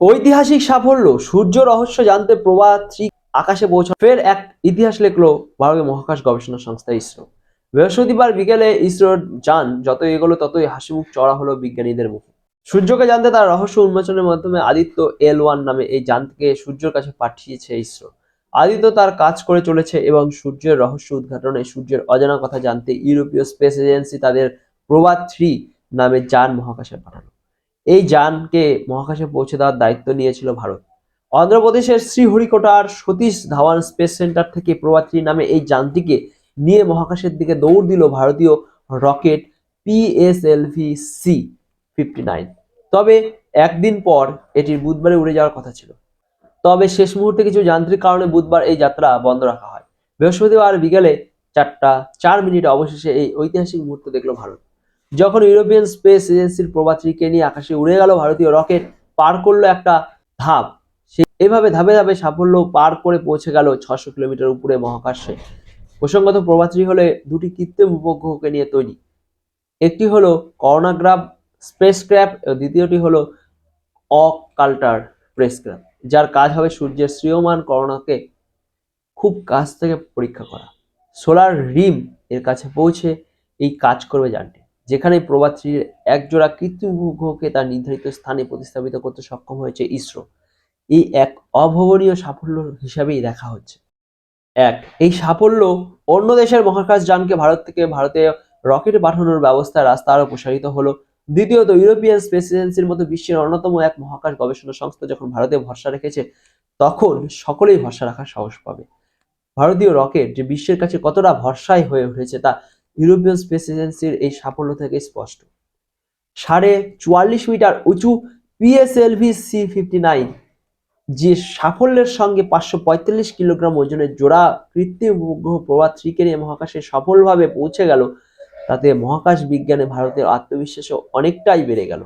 ঐতিহাসিক সাফল্য, সূর্য রহস্য জানতে প্রভাত থ্রি আকাশে পৌঁছা ফের এক ইতিহাস লেখলো ভারতীয় মহাকাশ গবেষণা সংস্থা ইসরো। বৃহস্পতিবার বিকেলে ইসরোর যান যত এগোলো ততই হাসিমুখ চড়া হলো বিজ্ঞানীদের মুখে। সূর্যকে জানতে তার রহস্য উন্মোচনের মাধ্যমে আদিত্য এল ওয়ান নামে এই যানকে সূর্যের কাছে পাঠিয়েছে ইসরো। আদিত্য তার কাজ করে চলেছে এবং সূর্যের রহস্য উদ্ঘাটনে সূর্যের অজানা কথা জানতে ইউরোপীয় স্পেস এজেন্সি তাদের প্রভাত থ্রি নামে যান মহাকাশে পাঠানো এই যানকে মহাকাশে পৌঁছে দেওয়ার দায়িত্ব নিয়েছিল ভারত। অন্ধ্রপ্রদেশের শ্রীহরিকোটার সতীশ ধাওয়ান স্পেস সেন্টার থেকে প্রভাত্রী নামে এই যানটিকে নিয়ে মহাকাশের দিকে দৌড় দিল ভারতীয় rocket PSLV C fifty nine. তবে একদিন পর এটির বুধবারে উড়ে যাওয়ার কথা ছিল। তবে শেষ মুহূর্তে কিছু যান্ত্রিক কারণে বুধবার এই যাত্রা বন্ধ রাখা হয়। বৃহস্পতিবার বিকেলে চারটা চার মিনিট অবশেষে এই ঐতিহাসিক মুহূর্ত দেখল ভারত। যখন ইউরোপিয়ান স্পেস এজেন্সির প্রবাত্রীকে নিয়ে আকাশে উড়ে গেল ভারতীয় রকেট, পার করল একটা ধাপ। সে এভাবে ধাপে ধাপে সাফল্য পার করে পৌঁছে গেল ছশো কিলোমিটার উপরে মহাকাশে। প্রসঙ্গত প্রবাত্রী হলে দুটি কৃত্রিম উপগ্রহকে নিয়ে তৈরি। একটি হলো করোনাগ্রাফ স্পেস ক্র্যাফট দ্বিতীয়টি হলো অকাল্টার স্পেসক্রাফট যার কাজ হবে সূর্যের শ্রীয়মান করোনাকে খুব কাছ থেকে পরীক্ষা করা। সোলার রিম এর কাছে পৌঁছে এই কাজ করবে যানটি যেখানে প্রবাত্রীর একজোড়া কৃত্রিম উপগ্রহকে তার নির্ধারিত স্থানে প্রতিস্থাপিত করতে সক্ষম হয়েছে ইসরো। এই এক অভাবনীয় সাফল্য হিসাবেই দেখা হচ্ছে। এক, এই সাফল্য অন্য দেশের মহাকাশ যানকে ভারত থেকে ভারতে রকেট পাঠানোর ব্যবস্থা রাস্তা আরও প্রসারিত হলো। দ্বিতীয়ত, ইউরোপিয়ান স্পেস এজেন্সির মতো বিশ্বের অন্যতম এক মহাকাশ গবেষণা সংস্থা যখন ভারতে ভরসা রেখেছে, তখন সকলেই ভরসা রাখার সাহস পাবে। ভারতীয় রকেট যে বিশ্বের কাছে কতটা ভরসাই হয়ে উঠেছে তা ইউরোপিয়ান স্পেস এজেন্সির এই সাফল্য থেকে স্পষ্ট। সাড়ে চুয়াল্লিশ মিটার উঁচু পিএসএলভি সি ফিফটি নাইন যে সাফল্যের সঙ্গে পাঁচশো পঁয়তাল্লিশ কিলোগ্রাম ওজনের জোড়া কৃত্রিম উপগ্রহ থ্রিকে নিয়ে মহাকাশে সফলভাবে পৌঁছে গেল, তাতে মহাকাশ বিজ্ঞানে ভারতের আত্মবিশ্বাসও অনেকটাই বেড়ে গেল।